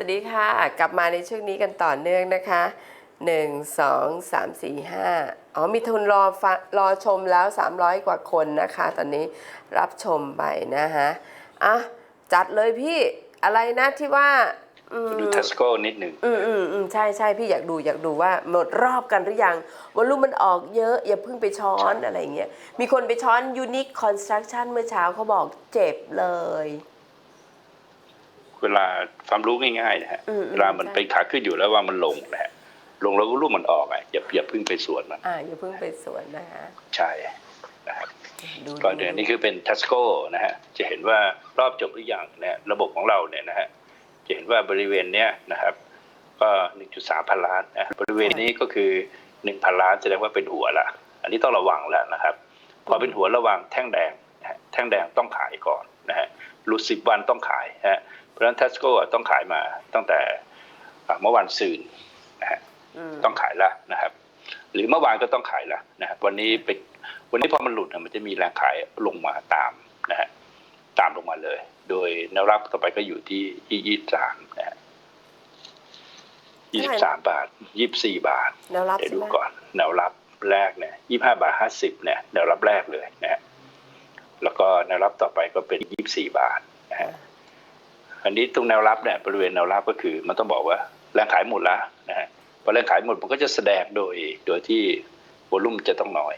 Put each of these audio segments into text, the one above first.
สวัสดีค่ะ กลับมาในช่วงนี้กันต่อเนื่องนะคะหนึ่งสองสามสี่ห้าอ๋อมีทุนรอฟังรอชมแล้ว 300 กว่าคนนะคะ ตอนนี้รับชมไปนะคะอะจัดเลยพี่อะไรนะที่ว่าอืมดูเทสโก้นิดหนึ่งอืมอืมอืมใช่ใช่พี่อยากดูอยากดูว่าหมดรอบกันหรือยังวอลลุ่มมันออกเยอะ อย่าเพิ่งไปช้อนอะไรเงี้ยมีคนไปช้อน Unique Construction เมื่อเช้าเขาบอกเจ็บเลย เวลาความรู้ง่ายๆนะฮะอืมเวลามันใช่ไปขาขึ้นอยู่แล้วว่ามันลงนะฮะลงแล้วก็รูปมันออกอะอย่าอย่าเพิ่งไปสวนมันอ่าอย่าเพิ่งไปสวนนะคะใช่นะครับดูก่อนเดือนนี้คือเป็นทัสโก้นะฮะจะเห็นว่ารอบจบหรือยังนะฮะระบบของเราเนี่ยนะฮะจะเห็นว่าบริเวณเนี้ยนะครับ ก็1.3พันล้านนะบริเวณนี้ก็คือ1,000ล้านแสดงว่าเป็นหัวละอันนี้ต้องระวังแล้วนะครับ พอเป็นหัวระวังแท่งแดงนะฮะแท่งแดงต้องขายก่อนนะฮะหลุดสิบวันต้องขายนะฮะเพ ราะฉะนั้นทัสโก้ต้องขายมาตั้งแต่อ่าเมื่อวันซืนนะฮะมต้องขายแล้วนะครับ หรือเมื่อวานก็ต้องขายแล้วนะครับวันนี้เป็นวันนี้พอมันหลุดน่ะมันจะมีแรงขายลงมาตามนะฮะตามลงมาเลย โดยแนวรับต่อไปก็อยู่ที่ที่ยี่สามนะฮะยี่สิบสามบาทยี่สิบสี่บาทแนวรับเดี๋ยวใช่ดูไหมก่อนแนวรับแรกเนี่ยยี่ห้าบาทห้าสิบเนี่ยแนวรับแรกเลยนะฮะแล้วก็แนวรับต่อไปก็เป็นยี่สี่บาทนะฮะ อันนี้ตรงแนวรับเนี่ยบริเวณแนวรับก็คือ มันต้องบอกว่าแรงขายหมดแล้วนะฮะพอแรงขายหมดมันก็จะแสดงโดยโดยที่วอลุ่มจะต้องน้อย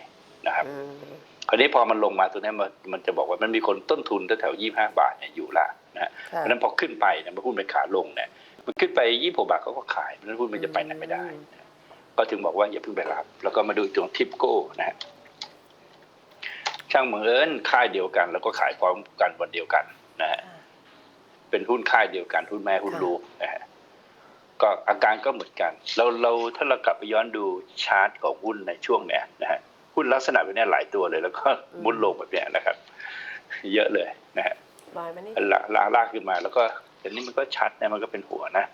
นะครับอืมคราวนี้พอมันลงมาตัวเนี้ยมันมันจะบอกว่ามันมีคนต้นทุนแถวยี่ห้าบาทเนี่ยอยู่ละนะฮะค่ะเพราะฉะนั้นพอขึ้นไปเนี่ยมันหุ้นเป็นขาลงเนี่ยมันขึ้นไปยี่สิบบาทเขาก็ขายเพราะฉะนั้นหุ้นมันจะไปไหนไม่ได้นะก็ถึงบอกว่าอย่าเพิ่งไปรับ แล้วก็มาดูตรงทิปโก้นะฮะช่างเหมือนค่ายเดียวกัน แล้วก็ขายพร้อมกันวันเดียวกันนะฮะ เป็นหุ้นค่ายเดียวกันหุ้นแม่หุ้นลูกนะฮะก็อาการก็เหมือนกัน เราเราถ้าเรากลับไปย้อนดูชาร์ตของหุ้นในช่วงเนี้ยนะฮะหุ้นลักษณะแบบเนี้ยหลายตัวเลย แล้วก็หมุนลงแบบเนี้ยนะครับ เยอะเลยนะฮะลอยมานี่ลากลากลากขึ้นมา แล้วก็เดี๋ยวนี้มันก็ชัดนะมันก็เป็นหัวนะ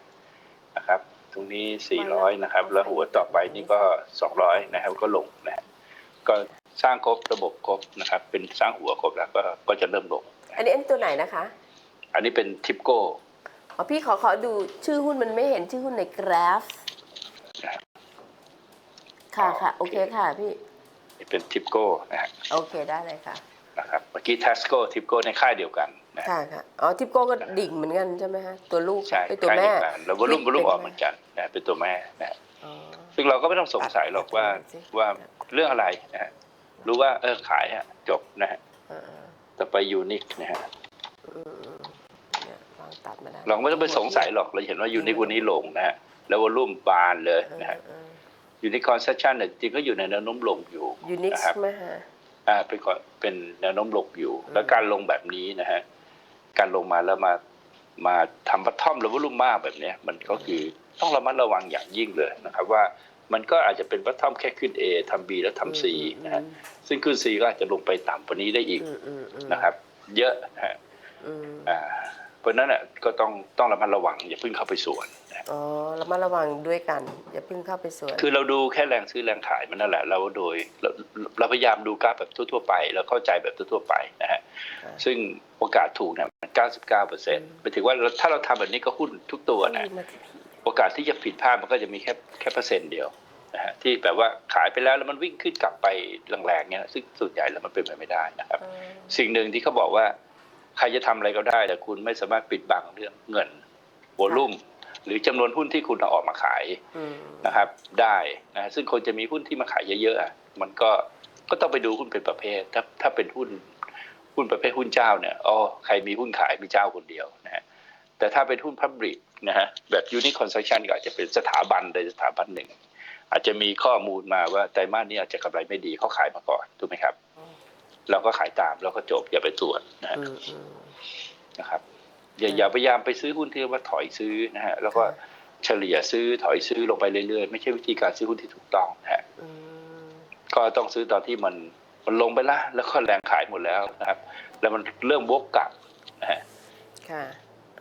นะครับ ตรงนี้ 400 นะครับ แล้วหัวต่อไปนี่ก็ 200 นะครับ ก็ลงนะฮะก็สร้างครบระบบครบนะครับ เป็นสร้างหัวครบแล้วก็ก็จะเริ่มลง อันนี้อันนี้ตัวไหนนะคะ อันนี้เป็นทิปโก้อ๋อพี่ขอขอดูชื่อหุ้นมันไม่เห็นชื่อหุ้นในกราฟนะครับค่ะค่ะโอเคค่ะพี่เป็นทิปโก้นะฮะโอเคได้เลยค่ะนะครับเมื่อกี้ทัสโก้ทิปโก้ในค่ายเดียวกันนะฮะค่ะค่ะอ๋อทิปโก้ก็ดิ่งเหมือนกันใช่ไหมฮะตัวลูกใช่ไอยตัวค่ายแม่ เดียวกันแล้ววอลุ่มวอลุ่มออกเหมือนกันนะเป็นตัวแม่นะฮะอ๋อ ซึ่งเราก็ไม่ต้องสงสัยหรอกว่าตัดตัดสิ ว่าเรื่องอะไรนะฮะรู้ว่าเออขายฮะจบนะฮะเออเออต่อไปยูนิคนะฮะ อืมอืมเนี่ยลอง ตัดมาได้เราไม่ต้องไปสงสัยหรอกเราเห็นว่ายูนิควันนี้ลงนะฮะแล้ววอลุ่มบานเลยนะฮะยูนิคอนเซชันเนี่ยจริงก็อยู่ในแนวโน้มลงอยู่ยูนิคนะครับใช่ไหมฮะอ่าเป็นก่อนเป็นแนวโน้มลงอยู่ แล้วการลงแบบนี้นะฮะการลงมาแล้วมามาทำบัตทอมหรือวอลุ่มมากแบบเนี้ยมันก็คือต้องระมัดระวังอย่างยิ่งเลยนะครับว่ามันก็อาจจะเป็นบัตทอมแค่ขึ้น A ทำ B แล้วทำ C นะฮะซึ่งขึ้น C ก็อาจจะลงไปต่ำกว่านี้ได้อีกอืมอืมอืมนะครับ เยอะนะฮะอืมอ่าเพ ราะฉะนั้นน่ะก็ต้องต้องระมัดระวังอย่าเพิ่งเข้าไปสวนนะอ๋อระมัดระวังด้วยกัน อย่าเพิ่งเข้าไปสวน คือเราดูแค่แรงซื้อแรงขายมันนั่นแหละ เราโดยเราเราพยายามดูกราฟแบบทั่วๆไป แล้วเข้าใจแบบทั่วๆไปนะฮะครับซึ่งโอกาสถูกเนี่ยมัน99เปอร์เซ็นต์หมายถึงว่าเราถ้าเราทำแบบนี้ก็หุ้นทุกตัวนะมาที่พี่โอกาสที่จะผิดพลาดมันก็จะมีแค่แค่เปอร์เซ็นต์เดียวนะฮะที่แบบว่าขายไปแล้วแล้วมันวิ่งขึ้นกลับไปแรงๆเนี่ยซึ่งส่วนใหญ่แล้วมันเป็นไปไม่ได้นะครับอ๋อสิ่งหนึ่งที่เขาบอกว่า ใครจะทำอะไรก็ได้ แต่คุณไม่สามารถปิดบังเรื่องเงินวอลุ่มหรือจำนวนหุ้นที่คุณเอาออกมาขายอืมนะครับได้นะซึ่งคนจะมีหุ้นที่มาขายเยอะๆอะมันก็ก็ต้องไปดูหุ้นเป็นประเภท ถ้าถ้าเป็นหุ้นหุ้นประเภทหุ้นเจ้าเนี่ยอ๋อใครมีหุ้นขายมีเจ้าคนเดียวนะฮะแต่ถ้าเป็นหุ้นพับริกนะฮะแบบยูนิคอนซั c ชันก็อาจจะเป็นสถาบันใดสถาบันหนึ่ง อาจจะมีข้อมูลมาว่าไตรมาสนี้อาจจะกำไรไม่ดีเขาขายมาก่อนถูกไหมครับ เราก็ขายตามแล้วก็จบอย่าไปตรวจนะฮะอืมอืมนะครับ อย่าอย่าพยายามไปซื้อหุ้นที่ว่าถอยซื้อนะฮะแล้วก็เฉลี่ยซื้อถอยซื้อลงไปเรื่อยๆ ไม่ใช่วิธีการซื้อหุ้นที่ถูกต้องนะฮะอืมก็ต้องซื้อตอนที่มันมันลงไปละแล้วก็แรงขายหมดแล้วนะครับ แล้วมันเริ่มวกกลับนะฮะค่ะ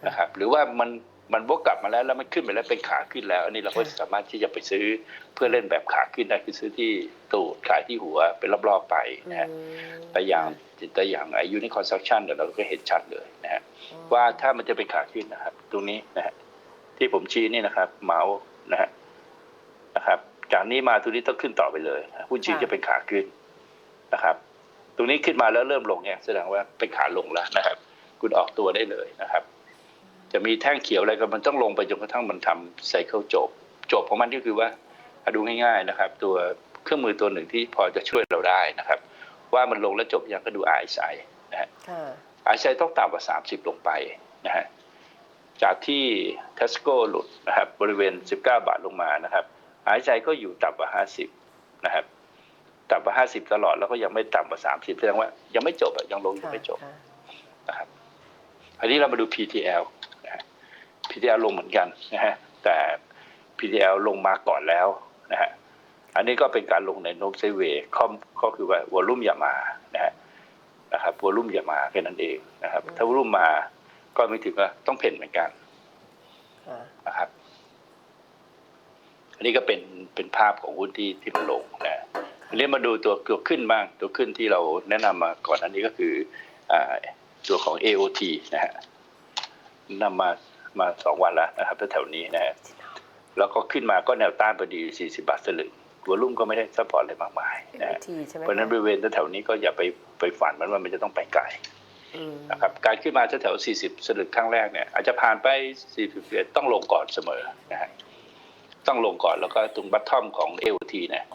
นะครับ หรือว่ามัน มันวกกลับมาแล้วแล้วมันขึ้นไปแล้วเป็นขาขึ้นแล้ว อันนี้เราก็ค่ะสามารถที่จะไปซื้อเพื่อเล่นแบบขาขึ้นได้คือซื้อที่ตูดขายที่หัวเป็นรอบๆไปนะฮะอืมแต่อย่างแต่อย่างไอ้ยูนิคอนซั c ชันเดี๋ยวเราก็เห็นชัดเลยนะฮะว่าถ้ามันจะเป็นขาขึ้นนะครับ ตรงนี้นะฮะที่ผมชี้นี่นะครับ เมาส์นะฮะนะครับจากนี้มาตัวนี้ต้องขึ้นต่อไปเลยหุ้นจีนค่ะจะเป็นขาขึ้นนะครับ ตรงนี้ขึ้นมาแล้วเริ่มลงเนี่ยแสดงว่าเป็นขาลงแล้วนะครับ คุณออกตัวได้เลยนะครับ จะมีแท่งเขียวอะไรก็มันต้องลงไปจนกระทั่งมันทำไซเคิลจบ จบของมันก็คือว่าอะดูง่ายๆนะครับ ตัวเครื่องมือตัวหนึ่งที่พอจะช่วยเราได้นะครับ ว่ามันลงแล้วจบยังก็ดู RSI นะฮะค่ะ RSI ต้องต่ำกว่า 30 ลงไปนะฮะจากที่ Tesco หลุดนะครับบริเวณ 19 บาทลงมานะครับ RSI ก็อยู่ต่ำกว่า 50 นะครับต่ำกว่า 50 ตลอดแล้วก็ยังไม่ต่ำกว่า 30แสดงว่ายังไม่จบอะยังลงยังค่ะไม่จบค่ะนะครับอันนี้เรามาดู PTL นะฮะ PTL ลงเหมือนกันนะฮะแต่ PTL ลงมาก่อนแล้วนะฮะอันนี้ก็เป็นการลงในโน้มไซเวย์คอมก็คือว่าวอลลุ่มอย่ามานะฮะนะครับวอลลุ่มอย่ามาแค่นั้นเองนะครับ ถ้าวอลลุ่มมาก็ไม่ถึงว่าต้องเพ่นเหมือนกันค่ะนะครับ อันนี้ก็เป็นเป็นภาพของหุ้นที่ที่มันลงนะอันนี้มาดูตัวตัวขึ้นบ้างตัวขึ้นที่เราแนะนำมาก่อนอันนี้ก็คืออ่าตัวของ AOT นะฮะนำมา มาสองวันแล้วนะครับแถวๆนี้นะฮะแล้วก็ขึ้นมาก็แนวต้านพอดี 40 บาทสลึงวอลุ่มก็ไม่ได้ซัพพอร์ตอะไรมากมายนะฮะทีใช่ไหมเพราะฉะนั้นบคะริเวณแถวๆนี้ก็อย่าไปไปฝันมันว่ามันจะต้องไปไกลอืมนะครับการขึ้นมาแถวๆ40 สลึกครั้งแรกเนี่ยอาจจะผ่านไป40เดือนต้องลงก่อนเสมอนะฮะต้องลงก่อนแล้วก็ตรงบัตทอมของ LT เนี่ย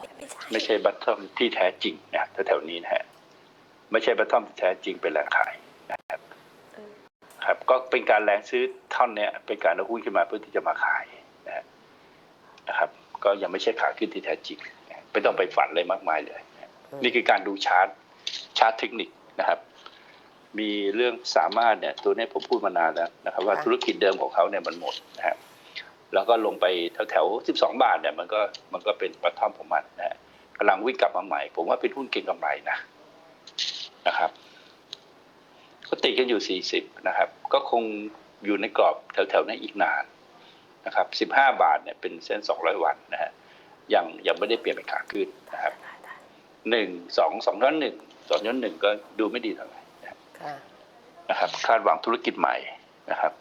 ไม่ใช่บัตทอมที่แท้จริงนะแถวๆนี้นะฮะไม่ใช่บัตทอมที่แท้จริงเป็นแรงขายนะ ครับครับก็เป็นการแรงซื้อท่อนเนี้ยเป็นการเอาหุ้นขึ้นมาเพื่อที่จะมาขายนะฮะนะครับ ก็ยังไม่ใช่ขาขึ้นที่แท้จริงนะไม่ต้องไปฝันอะไรมากมายเลยนะนี่คือการดูชาร์ตชาร์ตเทคนิคนะครับ มีเรื่องสามารถเนี่ยตัวเนี้ยผมพูดมานานแล้วนะครับ ว่าธุรกิจเดิมของเขาเนี่ยมันหมดนะครับแล้วก็ลงไปแถวแถวๆ12บาทเนี่ยมันก็มันก็เป็นปัททอมของมันนะฮะกำลังวิ่งกลับมาใหม่ ผมว่าเป็นหุ้นเก่งกำไรนะนะครับ ก็ติดกันอยู่ 40 นะครับ ก็คงอยู่ในกรอบแถวๆนี้อีกนานนะครับ 15 บาทเนี่ยเป็นเส้น 200 วันนะฮะยังยังไม่ได้เปลี่ยนเป็นขาขึ้นนะครับหนึ่งสองสองย้อนหนึ่งสองย้อนหนึ่งก็ดูไม่ดีเท่าไหร่ค่ะนะครับคาดหวังธุรกิจใหม่นะครับ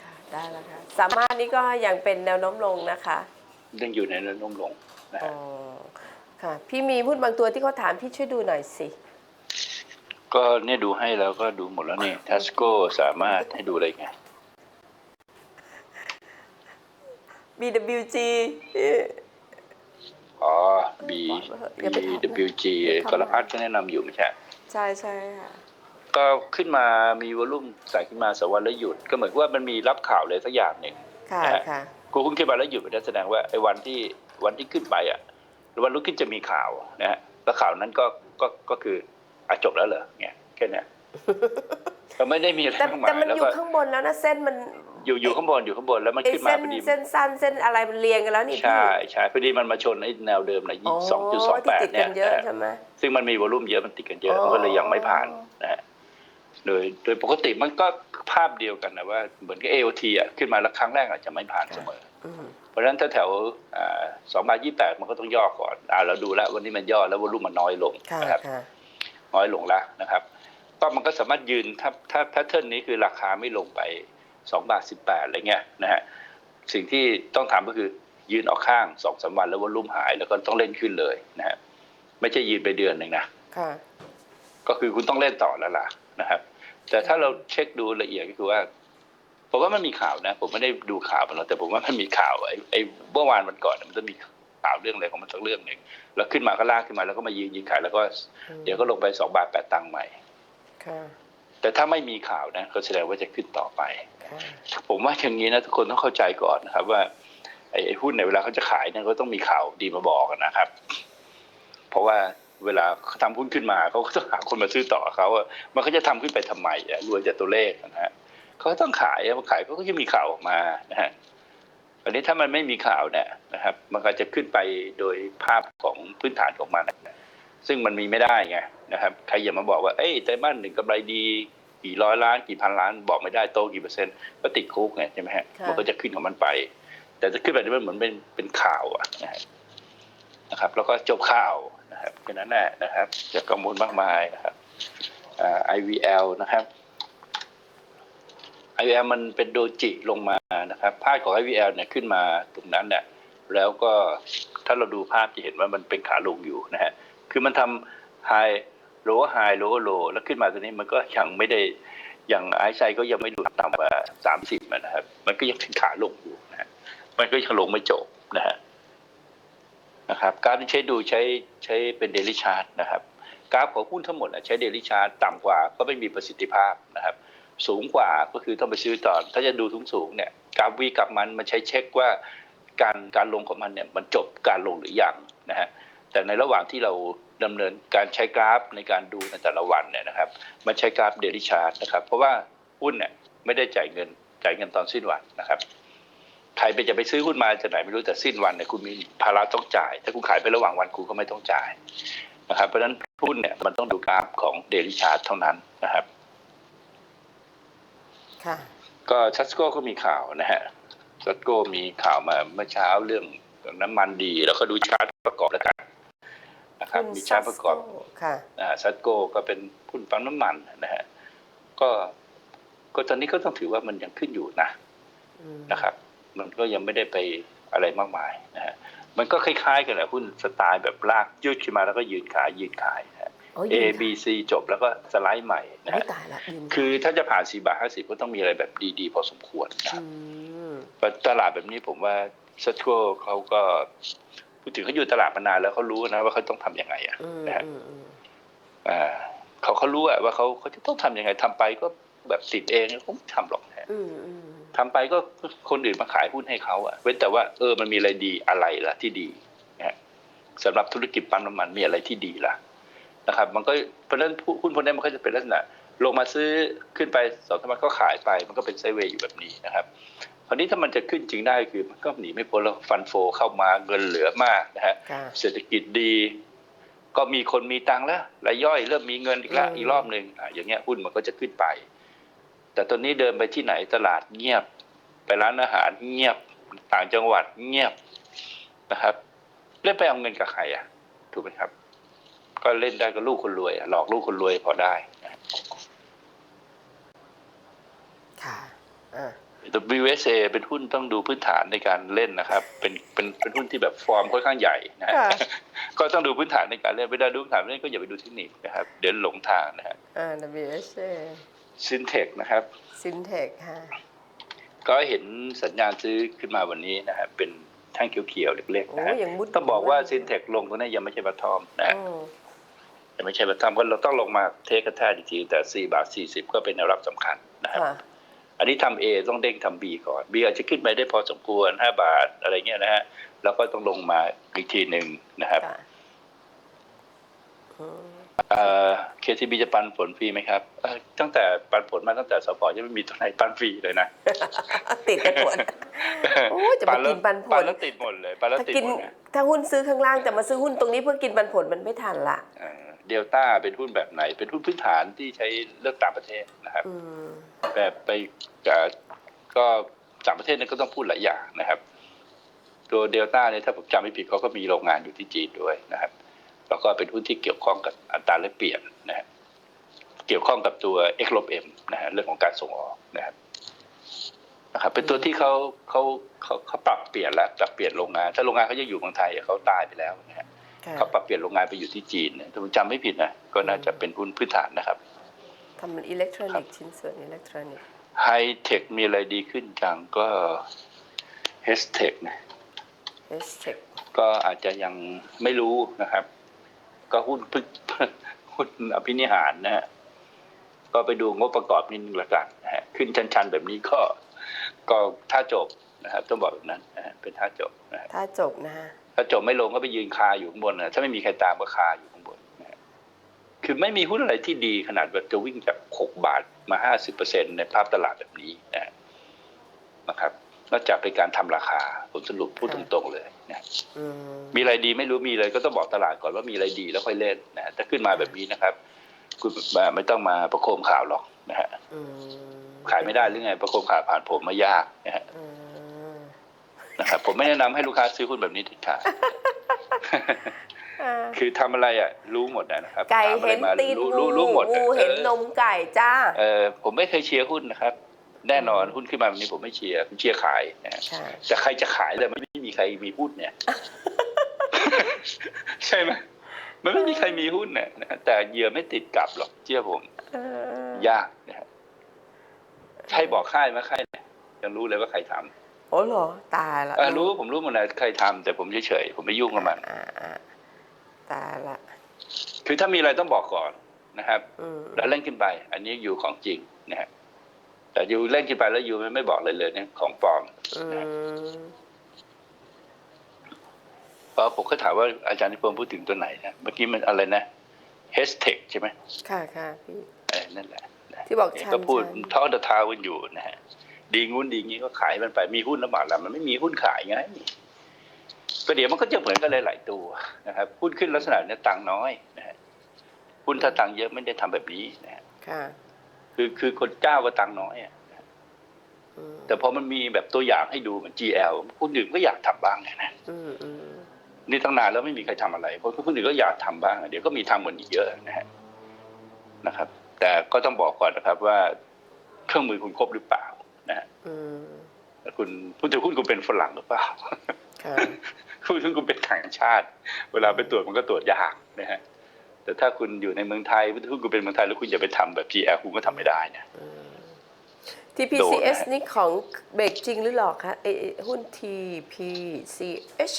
ค่ะได้แล้วค่ะสามารถนี่ก็ยังเป็นแนวโน้มลงนะคะ ยังอยู่ในแนวโน้มลงนะอ๋ฮะอ ค่ะ พี่มีหุ้นบางตัวที่เขาถามพี่ช่วยดูหน่อยสิ ก็เนี่ยดูให้แล้วก็ดูหมดแล้วนี่ทัสโก้สามารถให้ดูอะไรไง BWG อ๋อ B อย่าไปทำ B W G อย่าทำกรพัฒน์ก็แนะนำอยู่ไม่ใช่ใช่ใช่ค่ะก็ขึ้นมามีวอลุ่มใส่ขึ้นมาสองวันแล้วหยุด ก็เหมือนว่ามันมีรับข่าวเลยสักอย่างหนึ่งค่ะนะฮะค่ะกูเพิ่งขึ้นมาแล้วหยุดมันแสดงว่าไอ้วันที่วันที่ขึ้นไปอะหรือ วันรุ่งขึ้นจะมีข่าวนะฮะแล้วข่าวนั้นก็ก็ก็คืออะจบแล้วเหรอเนี่ยแค่เนี้ยก็ไม่ได้มีอะไรแต่มากมาแต่ยมันแล้วอยู่ก็ข้างบนแล้วนะเส้นมันอยู่อยู่ข้างบนอยู่ข้างบนแล้วมันไอ้ขึ้นมาเส้นพอดีเส้นสั้นเส้นอะไรมันเรียงกันแล้วนี่พี่ใช่ใช่พอดีมันมาชนไอ้แนวเดิมนะยี่สองจุดสองแปดที่ติดเนี่กัยนเยอะนะใช่ไหมซึ่งมันมีวอลุ่มเยอะมันติดกันเยอะอ๋อมันก็เลยยังไม่ผ่านนะฮะโดยโดยปกติมันก็ภาพเดียวกันนะว่าเหมือนกับ AOT อะขึ้นมาแล้วครั้งแรกอาจจะไม่ผ่านเสมออืมเพ ราะฉะนั้นถ้าแถวสองบาทยี่แปดมันก็ต้องย่อก่อนอ่าเราดูแล้ววันนี้มันย่อแล้ววอลุ่มมันน้อยลงค่ะนะครับค่ะน้อยลงแล้วนะครับ ก็มันก็สามารถยืนถ้าถ้าแพทเทิร์นนี้คือราคาไม่ลงไปสองบาทสิบแปดอะไรเงี้ยนะฮะสิ่งที่ต้องทำก็คือยืนออกข้างสองสามวันแล้ววอลุ่มหายแล้วก็ต้องเล่นขึ้นเลยนะฮะไม่ใช่ยืนไปเดือนหนึ่งนะค่ะก็คือคุณต้องเล่นต่อแล้วล่ะนะครับ แต่ถ้าเราเช็คดูละเอียดก็คือว่า ผมว่ามันมีข่าวนะ ผมไม่ได้ดูข่าวมันหรอกแต่ผมว่ามันมีข่าวไอ้ไอ้เมื่อวานมันก่อนมันจะมีข่าวเรื่องอะไรของมันสักเรื่องหนึ่งแล้วขึ้นมาก็ลากขึ้นมาแล้วก็มายืนยืนขายแล้วก็อืมเดี๋ยวก็ลงไปสองบาทแปดตังค์ใหม่ค่ะแต่ถ้าไม่มีข่าวนะก็แสดงว่าจะขึ้นต่อไปค่ะผมว่าอย่างนี้นะทุกคนต้องเข้าใจก่อนนะครับ ว่าไอ้ไอ้หุ้นในยเวลาเขาจะขายเนี่ยเขาต้องมีข่าวดีมาบอกกันนะครับ เพราะว่าเวลาเขาทำหุ้นขึ้นมาเขาก็ต้องหาคนมาซื้อต่อเขาอะมันก็จะทำขึ้นไปทำไมอะรวยจากตัวเลขนะฮะ เขาก็ต้องขายอะพอขายเขาก็จะมีข่าวออกมานะฮะอันนี้ถ้ามันไม่มีข่าวเนี่ยนะครับ มันก็จะขึ้นไปโดยภาพของพื้นฐานของมันนะซึ่งมันมีไม่ได้ไงนะครับ ใครอย่ามาบอกว่าเอ้ยไตรมาสหนึ่งกำไรดีกี่ร้อยล้านกี่พันล้านบอกไม่ได้โตกี่เปอร์เซ็นต์ก็ติดคุกไงใช่ไหมฮะค่ะมันก็จะขึ้นของมันไป แต่จะขึ้นแบบนี้มันเหมือนเป็นเป็นข่าวอะนะฮะนะครับ แล้วก็จบข่าวนะครับแค่นั้นแหละนะครับจะกังวลมากมายนะครับอ่า IVL นะครับ IVL มันเป็นโดจิลงมานะครับภาพของ IVL เนี่ยขึ้นมาตรงนั้นเนี่ยแล้วก็ถ้าเราดูภาพจะเห็นว่ามันเป็นขาลงอยู่นะฮะคือมันทำไฮโลไฮโลโลแล้วขึ้นมาตรงนี้มันก็ยังไม่ได้อย่างไอซ์ไซก็ยังไม่ดูต่ำกว่าสามสิบนะครับ มันก็ยังเป็นขาลงอยู่นะฮะมันก็ยังลงไม่จบนะฮะนะครับกาฟที่ใช้ดูใช้ใช้เป็นเดลิชาร์ตนะครับกราฟของหุ้นทั้งหมดใช้เดลิชาร์ตต่ำกว่าก็ไม่มีประสิทธิภาพนะครับ สูงกว่าก็คือต้องไปซื้อตอน ถ้าจะดูสูงสูงเนี่ยกราฟวีกับมันมันใช้เช็คว่าการการลงของมันเนี่ยมันจบการลงหรือยังนะฮะแต่ในระหว่างที่เราดำเนินการใช้กราฟในการดูในแต่ละวันเนี่ยนะครับ มันใช้กราฟเดลิชาร์ตนะครับ เพราะว่าหุ้นเนี่ยไม่ได้จ่ายเงินจ่ายเงินตอนสิ้นวันนะครับใครไปจะไปซื้อหุ้นมาจากไหนไม่รู้แต่สิ้นวันเนี่ยคุณมีภาระต้องจ่าย ถ้าคุณขายไประหว่างวันคุณก็ไม่ต้องจ่ายนะครับ เพราะฉะนั้นหุ้นเนี่ยมันต้องดูกราฟของเดลิชาร์ตเท่านั้นนะครับ ค่ะ ก็ชัสโก้ก็มีข่าวนะฮะชัสโก้มีข่าวมาเมื่อเช้าเรื่องน้ำมันดี แล้วก็ดูชาร์ตประกอบแล้วกันนะครับมีชาร์ตประกอบค่ะอ่าชัสโก้ก็เป็นหุ้นปั๊มน้ำมันนะฮะก็ก็ตอนนี้ก็ต้องถือว่ามันยังขึ้นอยู่นะอืมนะครับ มันก็ยังไม่ได้ไปอะไรมากมายนะฮะมันก็คล้ายๆกันแหละหุ้นสไตล์แบบลากยืดขึ้นมาแล้วก็ยืนขายยืนขายนะฮะโอ้ย A ยืน B C จบแล้วก็สไลด์ใหม่นะค่ะฮะอุ๊ยตายละยืนคือถ้าจะผ่าน4บาท50ก็ต้องมีอะไรแบบดีๆ พอสมควรนะครับมตลาดแบบนี้ผมว่าซัตโกเขาก็พูดถึงเขาอยู่ตลาดมานานแล้วเขารู้นะว่าเขาต้องทำยังไงอะอืมนะฮะอืมอืมอ่าเขาเขารู้อะว่าเขาเขาจะต้องทำยังไงทำไปก็แบบติดเองเขาไม่ทำหรอกนะฮะอืมอืมทำไปก็คนอื่นมาขายหุ้นให้เขาอะเว้นแต่ว่าเออมันมีอะไรดีอะไรล่ะที่ดีนะฮะสำหรับธุรกิจปั๊มน้ำมันมีอะไรที่ดีล่ะ นะครับ มันก็เพราะฉะนั้นหุ้นพวกนี้มันก็จะเป็นลักษณะลงมาซื้อขึ้นไปสองสามวันก็ขายไป มันก็เป็นไซด์เวย์อยู่แบบนี้นะครับคราวนี้ถ้ามันจะขึ้นจริงได้คือมันก็หนีไม่พ้นแล้วฟันโฟเข้ามาเงินเหลือมากนะฮะค่ะเศรษฐกิจดี ก็มีคนมีตังค์แล้วรายย่อยเริ่มมีเงินอีกแล้วอืมอีกรอบหนึ่งอะอย่างเงี้ยหุ้นมันก็จะขึ้นไป แต่ตอนนี้เดินไปที่ไหนตลาดเงียบ ไปร้านอาหารเงียบต่างจังหวัดเงียบนะครับเล่นไปเอาเงินกับใครอะถูกไหมครับ ก็เล่นได้กับลูกคนรวยอะหลอกลูกคนรวยพอได้นะค่ะอ่าแต่ WSA เป็นหุ้นต้องดูพื้นฐานในการเล่นนะครับ เป็นเป็นเป็นหุ้นที่แบบฟอร์มค่อนข้างใหญ่นะฮะค่ะก็ต้องดูพื้นฐานในการเล่นเวลาดูพื้นฐานเล่นก็อย่าไปดูเทคนิคนะครับ เดี๋ยวหลงทางนะฮะอ่า WHA ซินเทคนะครับ Syntec ค่ะก็เห็นสัญญาณซื้อขึ้นมาวันนี้นะฮะเป็นแท่งเขียวๆเล็กๆโอ้นะฮะยังมุดต้องบอกว่าซินเทคลงตัวนี้ยังไม่ใช่บัตทอมนะ ฮะอืมยังไม่ใช่บัตทอมก็เราต้องลงมาเทคกระแทกอีกทีแต่ 4 บาท 40 ก็เป็นแนวรับสำคัญนะครับค่ะอันนี้ทำ A ต้องเด้งทำ B ก่อน B อาจจะขึ้นไปได้พอสมควร 5 บาทอะไรเงี้ยนะฮะแล้วก็ต้องลงมาอีกทีหนึ่งนะครับค่ะอืมเอ่อ KTB จะปันผลฟรีไหมครับเอ่อตั้งแต่ปันผลมาตั้งแต่สปอร์ยังไม่มีตัวไหนปันฟรีเลยนะ ติดกันหมดโอ้ยจะมากินปันผลปันแล้วติดหมดเลยปันแล้วถ้าติดกินหมดนะถ้าหุ้นซื้อข้างล่างจะมาซื้อหุ้นตรงนี้เพื่อกินปันผลมันไม่ทันละ เดลต้าเป็นหุ้นแบบไหน เป็นหุ้นพื้นฐานที่ใช้เลือกต่างประเทศนะครับอืมแบบไปกับก็ต่างประเทศเนี่ยก็ต้องพูดหลายอย่างนะครับ ตัวเดลต้าเนี่ยถ้าผมจำไม่ผิดเขาก็มีโรงงานอยู่ที่จีนด้วยนะครับแล้วก็เป็นหุ้นที่เกี่ยวข้องกับอัตราแลกเปลี่ยนนะฮะเกี่ยวข้องกับตัว X ลบ M นะฮะเรื่องของการส่งออกนะครับนะครับเป็นตัวที่เขาเขาเขาเขาปรับเปลี่ยนแล้วปรับเปลี่ยนโรงงาน ถ้าโรงงานเขายังอยู่เมืองไทยเขาตายไปแล้วนะฮะค่ะ เขาปรับเปลี่ยนโรงงานไปอยู่ที่จีนเนี่ยถ้าผมจำไม่ผิดนะก็น่าจะเป็นหุ้นพื้นฐานนะครับทำเป็นอิเล็กทรอนิกส์ชิ้นส่วนอิเล็กทรอนิกส์ไฮเทคมีอะไรดีขึ้นจังก็เฮสเทคนะเอสเทคก็อาจจะยังไม่รู้นะครับ ก็หุ้นพึ่งหุ้นอภินิหารนะฮะก็ไปดูงบประกอบนิดนึงละกันนะฮะขึ้นชันๆแบบนี้ก็ก็ท่าจบนะครับต้องบอกแบบนั้นนะฮะเป็นท่าจบนะฮะถ้าจบนะฮะ ถ้าจบไม่ลงก็ไปยืนคาอยู่ข้างบนนะถ้าไม่มีใครตามก็คาอยู่ข้างบนนะฮะคือไม่มีหุ้นอะไรที่ดีขนาดว่าจะวิ่งจากหกบาทมาห้าสิบเปอร์เซ็นในภาพตลาดแบบนี้นะฮะนะครับนอกจากเป็นการทำราคาผมสรุปพูดตรงๆเลยนะอืมมีอะไรดีไม่รู้มีเลยก็ต้องบอกตลาดก่อนว่ามีอะไรดีแล้วค่อยเล่นนะฮะถ้าขึ้นมาแบบนี้นะครับ คุณไม่ต้องมาประโคมข่าวหรอกนะฮะอืมขายไม่ได้หรือไงประโคมข่าวผ่านผมมายากนะฮะอืม นะครับผมไม่แนะนำให้ลูกค้าซื้อหุ้นแบบนี้เด็ดขาดอ่าคือทำอะไรอะ รู้หมดอะนะครับไก่ถามอะไรเห็นมาตีนรู้งูรู้รู้หมดอะงูเห็นออนมไก่จ้าเออผมไม่เคยเชียร์หุ้นนะครับ แน่นอนหุ้นขึ้นมาวันนี้ผมไม่เชียร์ผมเชียร์ขายนะฮะค่ะแต่ใครจะขายเลยมันไม่มีใครมีหุ้นเนี่ย ใช่ไหมมันไม่มีใครมีหุ้นเนี่ยนะแต่เหยื่อไม่ติดกลับหรอกเชื่อผมเออยากนะฮะใครบอกค่ายไหมค่ายเนี่ยยังรู้เลยว่าใครทำ โอ้เหรอตายละเออรู้ผมรู้หมดเลยใครทำแต่ผมเฉยๆผมไม่ยุ่งกับมันอ่าอ่าตายละ คือถ้ามีอะไรต้องบอกก่อนนะครับอืมแล้วเล่นขึ้นไป อันนี้อยู่ของจริงนะฮะแต่อยู่เล่นขึ้นไปแล้วอยู่ไม่บอกเลยเลยเนี่ยของปลอมอืมเพราะผมก็ถามว่าอาจารย์นิพนธ์พูดถึงตัวไหนนะเมื่อกี้มันอะไรนะเฮสเทคใช่ไหมค่ะค่ะพี่เออนั่นแหละนะที่บอกชันก็พูดชันท้อเดอะทาวกันอยู่นะฮะ ดีงุ้นดีงี้ก็ขายมันไปมีหุ้นแล้วบาทละมันไม่มีหุ้นขายไงก็เดี๋ยวมันก็จะเหมือนกันเลยหลายตัวนะครับหุ้นขึ้นลักษณะเนี้ยตังค์น้อยนะฮะหุ้นถ้าตังค์เยอะไม่ได้ทำแบบนี้นะฮะค่ะคือคือคนเจ้าก็ตังค์น้อยอะอืมแต่พอมันมีแบบตัวอย่างให้ดูเหมือน GL คนอื่นก็อยากทำบ้างนะอืมอืมนี่ตั้งนานแล้วไม่มีใครทำอะไรเพราะคนอื่นก็อยากทำบ้าง เดี๋ยวก็มีทำเหมือนอีกเยอะนะฮะนะครับ แต่ก็ต้องบอกก่อนนะครับว่า เครื่องมือคุณครบหรือเปล่า นะฮะอืมคุณผู้ถือหุ้นคุณเป็นฝรั่งหรือเปล่าค่ะผู้ถือหุ้นคุณเป็นต่างชาติ เวลาไปตรวจมันก็ตรวจยากนะฮะแต่ถ้าคุณอยู่ในเมืองไทยผู้ถือหุ้นคุณเป็นเมืองไทยแล้วคุณอย่าไปทำแบบ GL คุณก็ทำไม่ได้นะ TPCS โดนนะนี่ของเบรกจริงหรือหลอกคะเอเอหุ้น TPCH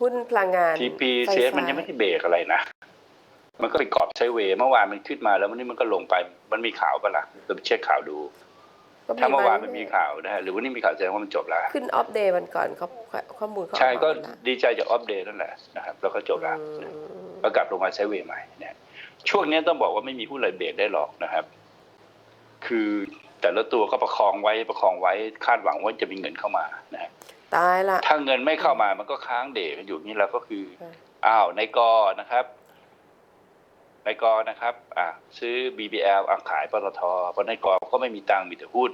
หุ้นพลังงาน TP ไฟเซฟ้ามันยังไม่ได้เบรกอะไรนะ มันก็ไปกรอบไซด์เวย์เมื่อวานมันขึ้นมาแล้ววันนี้มันก็ลงไปมันมีข่าวปะล่ะเราไปเช็คข่าวดูก็ถ้าเมื่อวานรื่มันยๆมีข่าวนะฮะหรือวันนี้มีข่าวแสดงว่ามันจบแล้ว ขึ้นออฟเดย์วันก่อนเขาข้อมูลเขาใช่ก็ออมาแล้วดีใจจากออฟเดย์นั่นแหละนะครับแล้วก็จบแล้วอืมก็กลับลงมาไซด์เวย์ใหม่นะช่วงนี้ต้องบอกว่าไม่มีหุ้นอะไรเบรกได้หรอกนะครับ คือแต่ละตัวก็ประคองไว้ประคองไว้คาดหวังว่าจะมีเงินเข้ามานะฮะตายละถ้าเงินไม่เข้ามามันก็ค้างเดทกันอยู่นี่แล้วก็คือค่ะอ้าวในกอนะครับ ในกอนะครับอ่าซื้อ BBL อะขายปตทเพราะในกอก็ไม่มีตังค์มีแต่หุ้น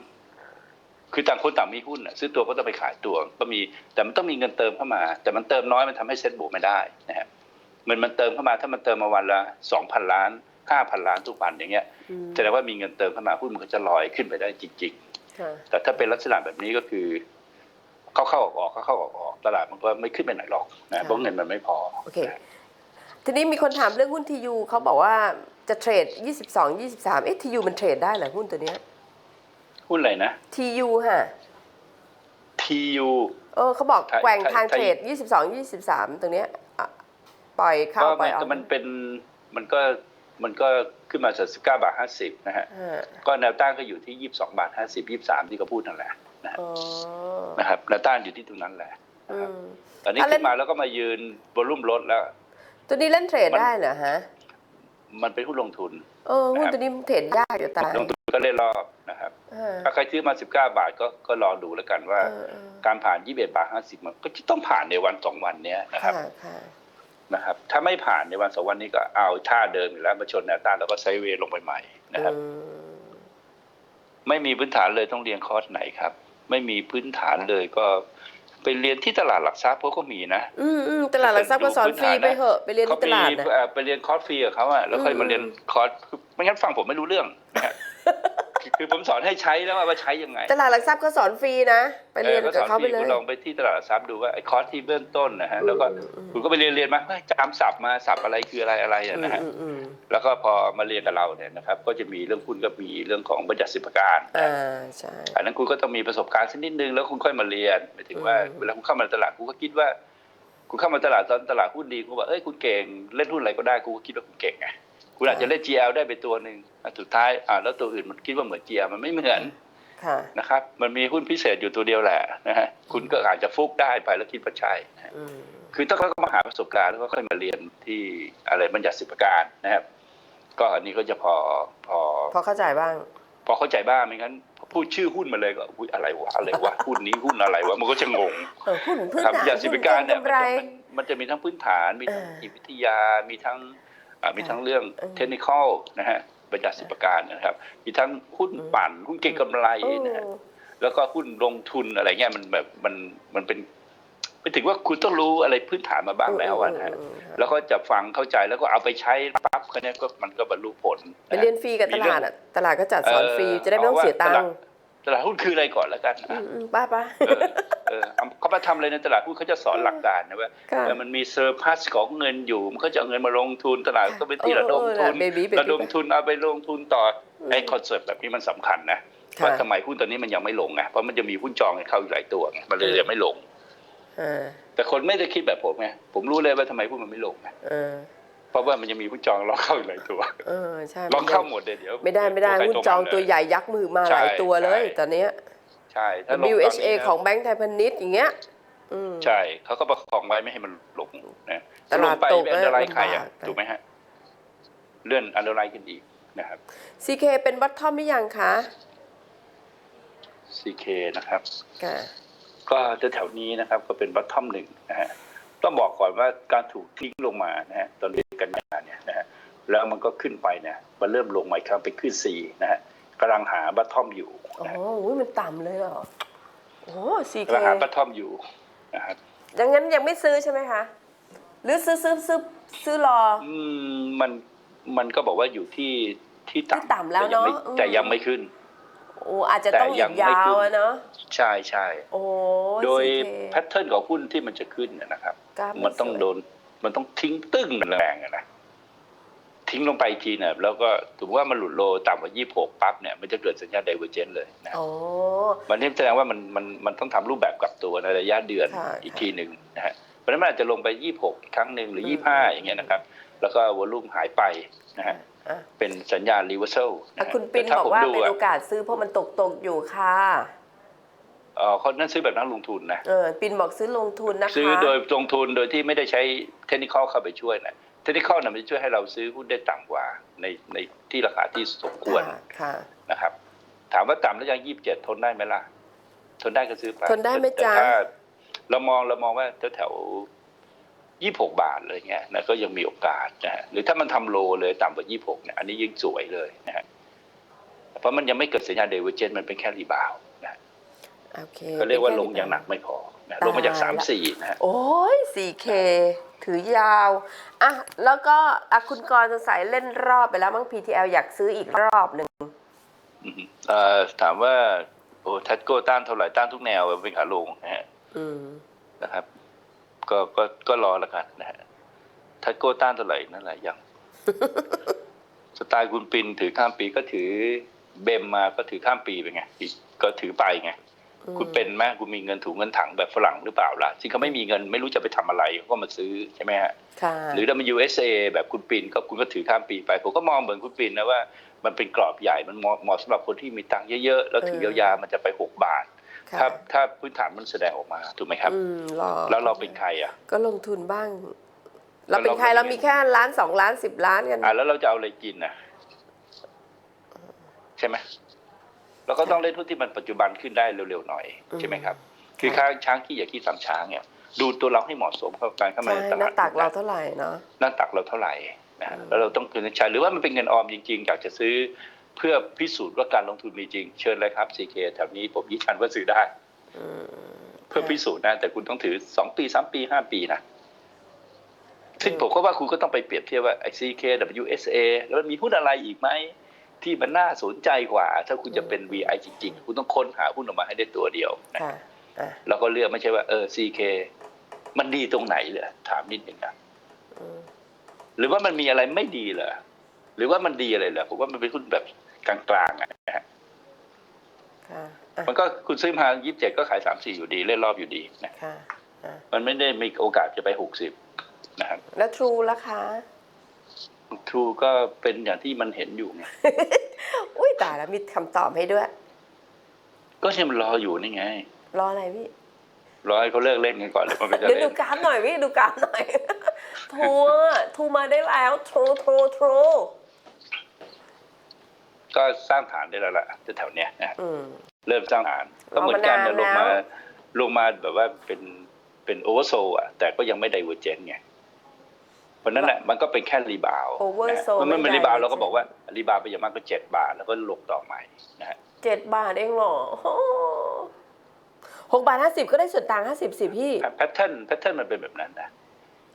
คือต่างคนต่างมีหุ้นอะซื้อตัวก็ต้องไปขายตัวก็มีแต่มันต้องมีเงินเติมเข้ามา แต่มันเติมน้อยมันทำให้เซ็ตบวกไม่ได้นะครับเงินมันเติมเข้ามาถ้ามันเติมมาวันละสองพันล้านห้าพันล้านทุกวันอย่างเงี้ยอืมแสดงว่ามีเงินเติมเข้ามาหุ้นมันก็จะลอยขึ้นไปได้จริงค่ะๆแต่ถ้าเป็นลักษณะแบบนี้ก็คือเข้าเข้าออกออกเข้าเข้าออกออกตลาดมันก็ไม่ขึ้นไปไหนหรอกนะเพราะเงินมันไม่พอโอเค ทีนี้มีคนถามเรื่องหุ้นทียูเขาบอกว่าจะเทรด 22 23 เอ๊ะทียูมันเทรดได้เหรอหุ้นตัวเนี้ยหุ้นอะไรนะทียูฮะ TU เออเขาบอกไทยแกว่งไทยทางไทยเทรด 22 23 ตรงเนี้ยอะปล่อยเข้าก็ปล่มัอยนออกมันเป็นมันก็มันก็ขึ้นมาจากสิบเก้าบาทห้าสิบนะฮะฮะก็แนวต้านก็อยู่ที่ยี่สิบสองบาทห้าสิบยี่สิบสามที่เขาพูดนั่นแหละนะฮะอ๋อนะครับแนวต้านอยู่ที่ตรงนั้นแหละอืมตอนนี้อะเล่ขึ้นนมาแล้วก็มายืนวอลุ่มลดแล้ว ตัวนี้เล่นเทรดมันได้เหรอฮะ มันเป็นหุ้นลงทุน เออหุ้นตัวนี้มันเทรดยากจะตายลงทุนก็เล่นรอบนะครับฮะถ้าใครซื้อมาสิบเก้าบาทก็ก็รอดูแล้วกันว่าเออเออการผ่านยี่สิบเอ็ดบาทห้าสิบมันก็จะต้องผ่านในวันสองวันเนี้ยนะครับค่ะค่ะนะครับ ถ้าไม่ผ่านในวันสองวันนี้ก็เอาท่าเดิมอยู่แล้วมาชนแนวต้านแล้วก็ไซด์เวย์ลงไปใหม่นะครับอืมไม่มีพื้นฐานเลยต้องเรียนคอร์สไหนครับ ไม่มีพื้นฐานเลยก็ ไปเรียนที่ตลาดหลักทรัพย์เพราะก็มีนะอืมอืมตลาดหลักทรัพย์ก็สอนฟรีไปเหอะไปเรียนเขาที่ตลาดมีนะเอ่อไปเรียนคอร์สฟรีกับเขาอะแล้วค่อยอืมมาเรียนคอร์สคือไม่งั้นฟังผมไม่รู้เรื่องนะฮะ คือคือผมสอนให้ใช้แล้วว่าใช้ยังไง ตลาดหลักทรัพย์ก็สอนฟรีนะ ไปเรียนออกับสอนเขาฟไปรีเลคุยณลองไปที่ตลาดหลักทรัพย์ดูว่าไอ้คอร์สที่เบื้องต้นนะฮะแล้วก็อืมอืมคุณก็ไปเรียนเรียนมาเฮ้ยจำศัพท์มาศัพท์อะไรคืออะไรอะไรอะนะฮะอืมอืมแล้วก็พอมาเรียนกับเราเนี่ยนะครับ ก็จะมีเรื่องหุ้นก็มีเรื่องของบริษัทสิบประการอ่าใช่อันนั้นคุณก็ต้องมีประสบการณ์สักนิดนึงแล้วคุณค่อยมาเรียนหมายถึงว่าอืมเวลาคุณเข้ามาในตลาดคุณก็คิดว่าคุณเข้ามาตลาดตอนตลาดหุ้นดีคุณบอกเอ้ยคุณเก่งเล่นหุ้นอะไรก็ได้คุณก็คิดว่าคุณเก่งไงคุณอาจจะเล่น GL ได้ไปตัวหนึ่งอะ สุดท้ายอ่าแล้วตัวอื่นมันคิดว่าเหมือน GL มันไม่เหมือนค่ะนะครับมันมีหุ้นพิเศษอยู่ตัวเดียวแหละนะฮะคุณก็อาจจะฟุกได้ไปแล้วคิดว่าใช่นะฮะอืมคือต้องก็มาหาประสบการณ์แล้วก็ค่อยมาเรียนที่อะไรบัญญัติสิบประการนะครับ ก็อันนี้ก็จะพอพอ พอเข้าใจบ้าง พอเข้าใจบ้างไม่งั้นพูดชื่อหุ้นมาเลยก็อุ๊ยอะไรวะอะไรวะหุ้นนี้หุ้นอะไรวะมันก็จะงงเออหุ้นพื้นครับฐานอย่างสิบประการเนี่ยหุ้นเก็งกำไรมันจะมันจะมีทั้งพื้นฐานมีทั้งเออจิตวิทยามีทั้งอ่ามีทั้งเรื่องเออเทคนิคอลนะฮะ บริษัทสิบประการนะครับ มีทั้งหุ้นอืมปั่นหุ้นเก็งกำไรโอ้นะฮะแล้วก็หุ้นลงทุนอะไรเงี้ยมันแบบมันมันเป็นไปถึงว่าคุณต้องรู้อะไรพื้นฐานมาบ้างแล้วอะนะฮะอืมอืมแล้วก็จะฟังเข้าใจแล้วก็เอาไปใช้ปั๊บก็เนี้ยก็มันก็บรรลุผลไปเรียนฟรีกับตลาดอะตลาดก็จัดสอนฟรีจะได้ไม่ต้องเสียตังค์ ตลาดหุ้นคืออะไรก่อนแล้วกันอือะมอืมป้าป้าเออเออเอาเขามาทำอะไรในตลาดหุ้นเขาจะสอนหลักการนะว่าค่ะเออมันมีเซอร์พัสของเงินอยู่ มันก็จะเอาเงินมาลงทุนตลาดก็เป็นที่ระดมทุนเบบี้เบบี้ระดมทุนเอาไปลงทุนต่อไอ้คอนเซ็ปต์แบบนี้มันสำคัญนะค่ะว่าทำไมหุ้นตัวนี้มันยังไม่ลงไงเพราะมันจะมีหุ้นจองให้เข้าอยู่หลายตัวไงมันเลยยังไม่ลงอ่าแต่คนไม่ได้คิดแบบผมไงผมรู้เลยว่าทำไมหุ้นมันไม่ลงไง เออเพราะว่ามันยังมีหุ้นจองรอเข้าอยู่หลายตัวเออใช่ลองเข้าหมดเลยเดี๋ยว ไม่ได้ไม่ได้ใครหุ้นตัวจองมันเลยตัวใหญ่ยักษ์มือมาใช่หลายตัวเลยใช่ตอนเนี้ยใช่ถ้าลงตอนนี้ WHA นะของแบงก์ไทยพาณิชย์อย่างเงี้ยอืมใช่เขาก็ประคองไว้ไม่ให้มันลงนะตลาดงไปตกเป็นอันตรายใครอะลำบากถูกไหมฮะ เลื่อนอันตรายกันอีกนะครับ CK เป็นบัตทอมหรือยังคะ CK นะครับค่ะก็แถวๆนี้นะครับ ก็เป็นบัตทอมหนึ่งนะฮะ ต้องบอกก่อนว่าการถูกทิ้งลงมานะฮะตอนเดือนกันยายนเนี่ยนะฮะแล้วมันก็ขึ้นไปเนี่ยมันเริ่มลงมาอีกครั้งไปขึ้นสี่นะฮะกำลังหาบัตทอมอยู่อ๋อนะฮะอุ๊ยมันต่ำเลยเหรอโอ้ CK กำลังหาบัตทอมอยู่นะครับดังนั้นยังไม่ซื้อใช่ไหมคะ หรือซื้อซื้อซื้อซื้อรอ อืมมันมันก็บอกว่าอยู่ที่ที่ที่ต่ำแล้วต่ยังไม่เนอะอืม แต่ยังไม่ขึ้น โอ้อาจจะต้องแต่อียังกไม่ยาขึ้วนอะเนาะใช่ใช่โอ้โดย CK แพทเทิร์นของหุ้นที่มันจะขึ้นเนยนะครับกราฟมันต้องสวยโดนมันต้องทิ้งตึ้งแรงอะนะทิ้งลงไปอีกทีเนี่ยแล้วก็ถือว่ามันหลุดโลต่ำกว่า 26 ปั๊บเนี่ยมันจะเกิดสัญญาณไดเวอร์เจนเลยนะโอ้มันนี่แสดงว่ามันมันมันต้องทำรูปแบบกลับตัวในระยะเดือนค่ะอีกค่ะทีหนึ่งนะฮะเพราะฉะนั้นมันอาจจะลงไป 26อีกครั้งหนึ่งหรืออืม25 อย่างเงี้ยนะครับ แล้วก็วอลุ่มหายไปนะฮะอะ เป็นสัญญาณรีเวอร์เซลอะคุณปินบอกว่าเป็นโอกาสซื้อเพราะมันตกตกๆอยู่ค่ะเออเขานั่นซื้อแบบนักลงทุนนะเออปินบอกซื้อลงทุนนะคะซื้อโดยลงทุนโดยที่ไม่ได้ใช้เทคนิคเข้าไปช่วยนะเทคนิคเนี่ยมันจะช่วยให้เราซื้อหุ้นได้ต่ำกว่าในในที่ราคาที่สมควรค่ะค่ะนะครับ ถามว่าต่ำแล้วยังยี่สิบเจ็ดทนได้ไหมล่ะ ทนได้ก็ซื้อไปทนได้ไหมแต่จ๊ะถ้าเรามองเรามองว่าแถวแถว ยี่หกบาทอะไรเงี้ยนะก็ยังมีโอกาสนะฮะหรือถ้ามันทำโลเลยต่ำกว่ายี่หกเนี่ยอันนี้ยิ่งสวยเลยนะฮะเพราะมันยังไม่เกิดสัญญาณเดเวอร์เจนมันเป็นแค่รีบาวด์นะโอเคก็เรียกว่าลงอย่างหนักไม่พอนะลงมาจากสามสี่นะฮะโอ้ย 4K ถือยาวอะแล้วก็อะคุณกรณ์สงสัยเล่นรอบไปแล้วมั้ง PTL อยากซื้ออีกรอบหนึ่งอืมเอ่อถามว่าโอ้ทัดโก้ต้านเท่าไหร่ต้านทุกแนวเป็นขาลงนะฮะอืมนะครับ ก็ก็ก็รอแล้วกันนะฮะทัดโก้ต้านเท่าไหร่นั่นแหละยังสไตล์คุณปินถือข้ามปีก็ถือเบมมาก็ถือข้ามปีไปไงก็ถือไปไงอืมคุณเป็นไหมคุณมีเงินถุงเงินถังแบบฝรั่งหรือเปล่าล่ะที่เขาไม่มีเงินไม่รู้จะไปทำอะไรก็มาซื้อใช่ไหมฮะค่ะหรือถ้ามัน USA แบบคุณปินก็คุณก็ถือข้ามปีไปผมก็มองเหมือนคุณปินนะว่ามันเป็นกรอบใหญ่มันเหมาะเหมาะสำหรับคนที่มีตังค์เยอะๆแล้วถือยาวๆมันจะไปหกบาทค่ะ ถ้าถ้าพื้นฐานมันแสดงออกมาถูกไหมครับอืมรอแล้วเราเป็นใครอะ ก็ลงทุนบ้าง เราเป็นใครเราเรามีแค่ล้านสองล้านสิบล้านกันอ่าแล้วเราจะเอาอะไรกินนะใช่ไหมเราก็ต้องเล่นหุ้นที่มันปัจจุบันขึ้นได้เร็วๆหน่อยใช่ไหมครับ คือค้างช้างขี้อย่าขี้สามช้างเนี่ยดูตัวเราให้เหมาะสมกับการเข้ามาใช่ในตหลาน้าดตักเราเท่าไหร่เนาะหน้าตักเราเท่าไหร่นะฮะอืมแล้วเราต้องคืนใช้หรือว่ามันเป็นเงินออมจริงๆอยากจะซื้อ เพื่อพิสูจน์ว่าการลงทุนมีจริง เชิญเลยครับ CK แถวนี้ผมยืนยันว่าซื้อได้อืมเพื่อพิสูจน์นะ แต่คุณต้องถือสองปีสามปีห้าปีนะซึ่งผมก็ว่าคุณก็ต้องไปเปรียบเทียบว่าไอ้ CK WSA แล้วมันมีหุ้นอะไรอีกไหมที่มันน่าสนใจกว่า ถ้าคุณจะเป็น VI จริง ๆ คุณต้องค้นหาหุ้นออกมาให้ได้ตัวเดียวนะค่ะอะแล้วก็เลือกไม่ใช่ว่าเออ CK มันดีตรงไหนเลยถามนิดหนึ่งนะอืมหรือว่ามันมีอะไรไม่ดีเหรอห รือว่ามันดีอะไรเหรอผมว่ามันเป็นหุ้นแบบกลางๆอะนะฮะค่ะอะมันก็คุณซื้อมายี่สิบเจ็ดก็ขายสามสี่อยู่ดี เล่นรอบอยู่ดีนะค่ะอะมันไม่ได้มีโอกาสจะไปหกสิบนะครับแล้วทรูล่ะคะทรูก็เป็นอย่างที่มันเห็นอยู่ไงอุ้ยตายแล้วมีคำตอบให้ด้วย ก็ที่มันรออยู่นี่ไง รออะไรพี่รอให้เขาเลิกเล่นกันก่อนเลยมันก็จะเดี๋ยวเล่ดูนกราฟหน่อยพี่ดูกราฟหน่อยทูอะทูมาได้แล้วทรูทรูทรู ก็สร้างฐานได้แล้วล่ะแถวๆเนี้ยนะอืมเริ่มสร้างฐานก็เหมือนกันรอนะมานานลงมาแล้วลงมาแบบว่าเป็นเป็นโอเวอร์โซอะ แต่ก็ยังไม่ไดเวอร์เจนไงเพราะนั้นแหละมันก็เป็นแค่รีบาวด์ Oversold นะมันเป็นไม่รีบาวด์ divergent เราก็บอกว่ารีบาวด์ไปอย่างมากก็เจ็ดบาทแล้วก็ลงต่อใหม่นะฮะเจ็ดบาทเองเหรอโอ้หกบาทห้าสิบก็ได้ส่วนต่างห้าสิบสิพี่แพทเทิร์นแพทเทิร์นมันเป็นแบบนั้นนะ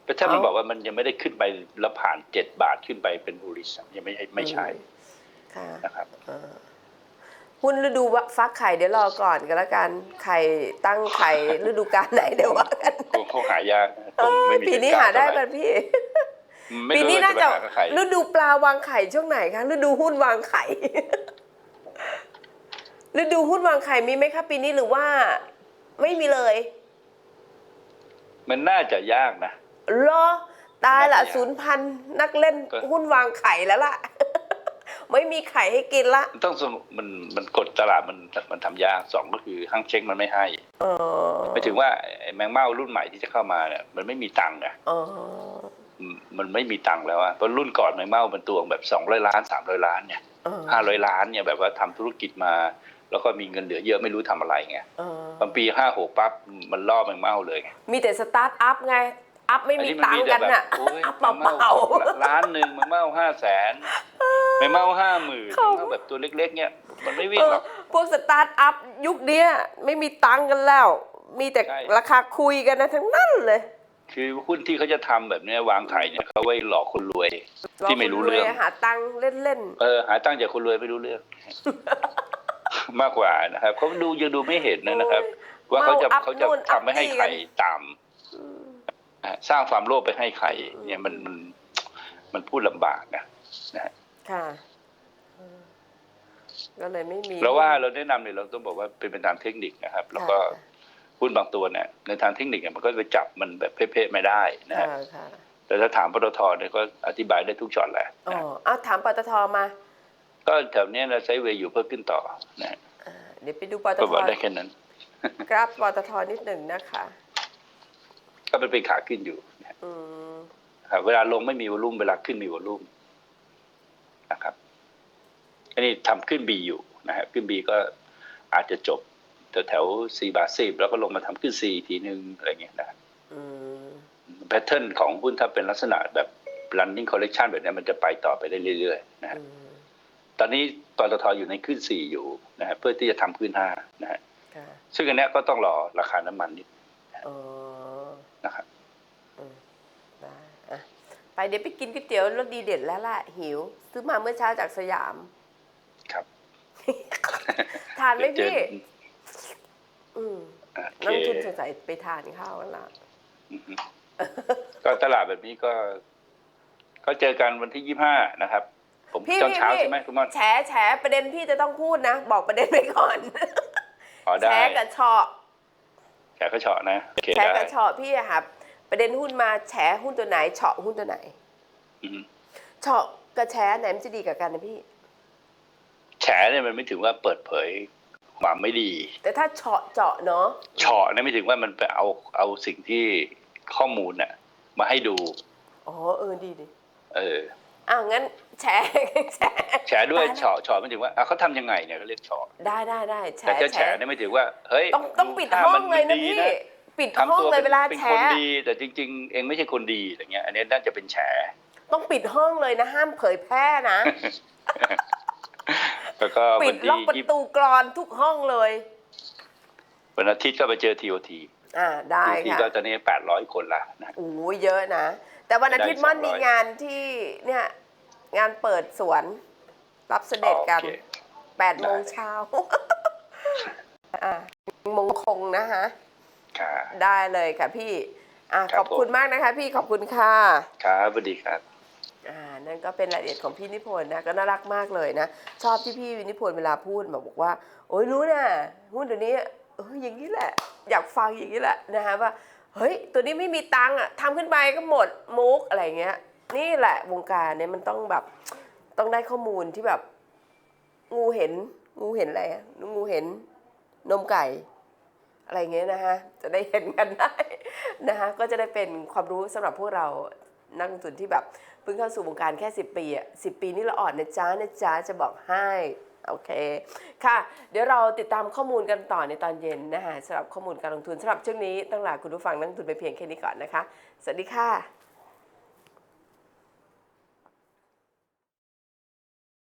แพทเทิร์นมันเอ้าบอกว่ามันยังไม่ได้ขึ้นไปแล้วผ่านเจ็ดบาทขึ้นไปเป็นบูริสยังไม่ไม่ใช่ ค่ะนะครับหุ้นฤดูฟักไข่เดี๋ยวรอก่อนกันแล้วกัน ไข่ตั้งไข่ฤดูกาลไหนเดี๋ยวว่ากันคงเขาหายากนะเอคงอไม่มีปีนี้เหตุหาการณ์ได้เท่ป่ะหร่พี่ไม่ปีรู้นี้ว่าน่าจะไปหกับใครฤดูปลาวางไข่ช่วงไหนคะฤดูหุ้นวางไข่ฤดูหุ้นวางไข่มีไหมคะปีนี้หรือว่าไม่มีเลย มันน่าจะยากนะเหรอตายละน่าจะยากศูนย์พันนักเล่นก็หุ้นวางไข่แล้วล่ะ ไม่มีไข่ให้กินละมันต้องสมมันมันกดตลาดมันมันทำยากสองก็คือห้างเช็คมันไม่ให้เออหมายถึงว่าไอ้แมงเม่ารุ่นใหม่ที่จะเข้ามาเนี่ยมันไม่มีตังค์ไงอ๋ออืมมันไม่มีตังค์แล้วอะเพราะรุ่นก่อนแมงเม่ามันตัวแบบสองร้อยล้านสามร้อยล้านเนี่ยเออห้าร้อยล้านเนี่ยแบบว่าทำธุรกิจมา แล้วก็มีเงินเหลือเยอะไม่รู้ทำอะไรไงเออตอนปีห้าหกปั๊บมันล่อแมงเม่าเลยไง มีแต่สตาร์ทอัพไง อัพไม่มีตังค์กันน่ะอันนี้มันมีแต่แบบโอ้ยอัพเปแมงเม่าล่าล้านหนึ่งแมงเม่าห้าแสนแมงเม่าห้าหมื่นเขาแมงเม่าแบบตัวเล็ก ๆ เนี่ย มันไม่ๆวิ่เองหรออกพวกสตาร์ทอัพยุคเนี้ยไม่มีตังค์กันแล้ว มีแต่ใช่ราคาคุยกันนะทั้งนั้นเลย คือหุ้นที่เขาจะทำแบบเนี้ยวางไข่เนี่ยเขาไว้หลอกคนรวย ที่ไม่รู้เรื่องาคนยหาตังค์เล่นเออหาตั้งค์จากคนรวยไม่รู้เรื่อง มากกว่านะครับเขาดูยังดูไม่เห็นนะนะครับ ว่าเขาจะเขาจะทำไม่ให้ใครตามอะ สร้างความโลภไปให้ใครเนี่ยมันมันมันพูดลำบากนะๆค่ะเออก็เลยไม่มีเพราะว่าเราแนะนำเนี่ยเราต้องบอกว่าเป็นไปตามเทคนิคนะครับ แล้วก็ค่ะหุ้นบางตัวเนี่ยในทางเทคนิคเนี่ยมันก็ไปจับมันแบบเพ่ๆไม่ได้นะค่ะฮะค่ะแต่ถ้าถามปตทเนี่ยก็อธิบายได้ทุกช็อตแหละอ๋อนะเอาถามปตทมา ก็แถวเนี้ยเราใช้เวย์อยู่เพื่อขึ้นต่อนะฮะอ่าเดี๋ยวไปดูปตก็ทบอกได้แค่นั้น กราฟปตทนิดหนึ่งนะคะ ก็เป็นไปขาขึ้นอยู่นะฮะอืมครับเวลาลงไม่มีวอลุ่มเวลาขึ้นมีวอลุ่มนะครับอันนี้ทำขึ้นบีอยู่นะฮะขึ้นบีก็อาจจะจบแถวแถวสี่บาทสิบแล้วก็ลงมาทำขึ้นซีทีนึงอะไรเงี้ยนะครับอืมแพทเทิร์นของหุ้นถ้าเป็นลักษณะแบบ running collection แบบนี้มันจะไปต่อไปได้เรื่อยๆนะฮะอืมตอนนี้ปตทอยู่ในขึ้นสี่อยู่นะฮะเพื่อที่จะทำขึ้นห้านะฮะค่ะซึ่งอันเนี้ยก็ต้องรอราคาน้ำมันนิดอ๋อ นะครับได้อะไปเดี๋ยวไปกินก๋วยเตี๋ยวรสดีเด็ดแล้วล่ะ หิว ซื้อมาเมื่อเช้าจากสยาม ครับ ทานไหมเดี๋ยวเจอพี่ อืมโอเคนักทุนสงสัยไปทานข้าวกันละอือฮึก็ตลาดแบบนี้ก็ ก็เจอกันวันที่ยี่ห้านะครับ ผมพี่ตอนพี่เช้าพี่ใช่ไหมคุณมอนแฉแฉประเด็นพี่จะต้องพูดนะ บอกประเด็นไปก่อนอ๋อแฉได้กับเฉาะ แขกก็เฉาะนะโอเคแฉได้กับเฉาะพี่อะครับประเด็นหุ้นมาแฉหุ้นตัวไหนเฉาะหุ้นตัวไหนอือฮึเฉาะกับแฉไหนมันจะดีกับกันนะพี่ แฉเนี่ยมันไม่ถึงว่าเปิดเผยความไม่ดีแต่ถ้าเฉาะเจาะเนาะเฉาะเนี่ยไม่ถึงว่ามันไปเอาเอาสิ่งที่ข้อมูลน่ะมาให้ดู อ๋อเออดีดิเออ อ้าวงั้นแฉแฉแฉด้วยตาแล้เฉาะเฉาะไม่ถึงว่าอะเขาทำยังไงเนี่ยเขาเรียกเฉาะได้ได้ได้แฉแต่จะแฉเนี่ยไม่ถึงว่าเฮ้ยต้องต้องปิดถ้าห้อมังเลยนะดีพี่ปิดห้ทำองตัวเลยเป็นเวลาเป็นแฉคนดี แต่จริง ๆ เองไม่ใช่คนดีอย่างเงี้ยอันนี้น่าจะเป็นแฉ ต้องปิดห้องเลยนะห้ามเผยแพร่นะ แล้วก็ปิวัดนล็อกที่ประยี่ตูกรอนทุกห้องเลย วันอาทิตย์ก็ไปเจอทีโอทีอ่าได้ทีค่ะก็ตอนนี้แปดร้อยคนละนะ โอ้ยเยอะนะ แต่วันอาทิตย์ได้มันมี200งานที่เนี่ยงานเปิดสวน รับเสด็จกันโอเค แปดโมงเช้าอ่ามงคงนะคะ ค่ะ ได้เลยค่ะพี่อ่าครัขบอบคุณผม มากนะคะ พี่ขอบคุณค่ะ ครับสวัสดีครับ อ่า นั่นก็เป็นรายละเอียดของพี่นิพนธ์นะ ก็น่ารักมากเลยนะ ชอบที่พี่นิพนธ์เวลาพูดแบบบอกว่า โอ้ยรู้นะหุ้นตัวนี้เอออย่างนี้แหละ อยากฟังอย่างนี้แหละนะคะว่า เฮ้ย ตัวนี้ไม่มีตังค์อะทำขึ้นไปก็หมดมุกอะไรเงี้ย นี่แหละวงการเนี่ยมันต้องแบบต้องได้ข้อมูลที่แบบ งูเห็น งูเห็นอะไรอะงูเห็นนมไก่ อะไรเงี้ยนะคะจะได้เห็นกันได้นะคะก็จะได้เป็นความรู้สำหรับพวกเรานักลงทุนที่แบบเพิ่งเข้าสู่วงการแค่ 10 ปีอะ10ปีนี่เราอ่อนนะจ๊ะนะจ๊ะจะบอกให้ โอเคค่ะ เดี๋ยวเราติดตามข้อมูลกันต่อในตอนเย็นนะคะสำหรับข้อมูลการลงทุนสำหรับช่วงนี้ต้องลาคุณผู้ฟังนักลงทุนไปเพียงแค่นี้ก่อนนะคะ สวัสดีค่ะ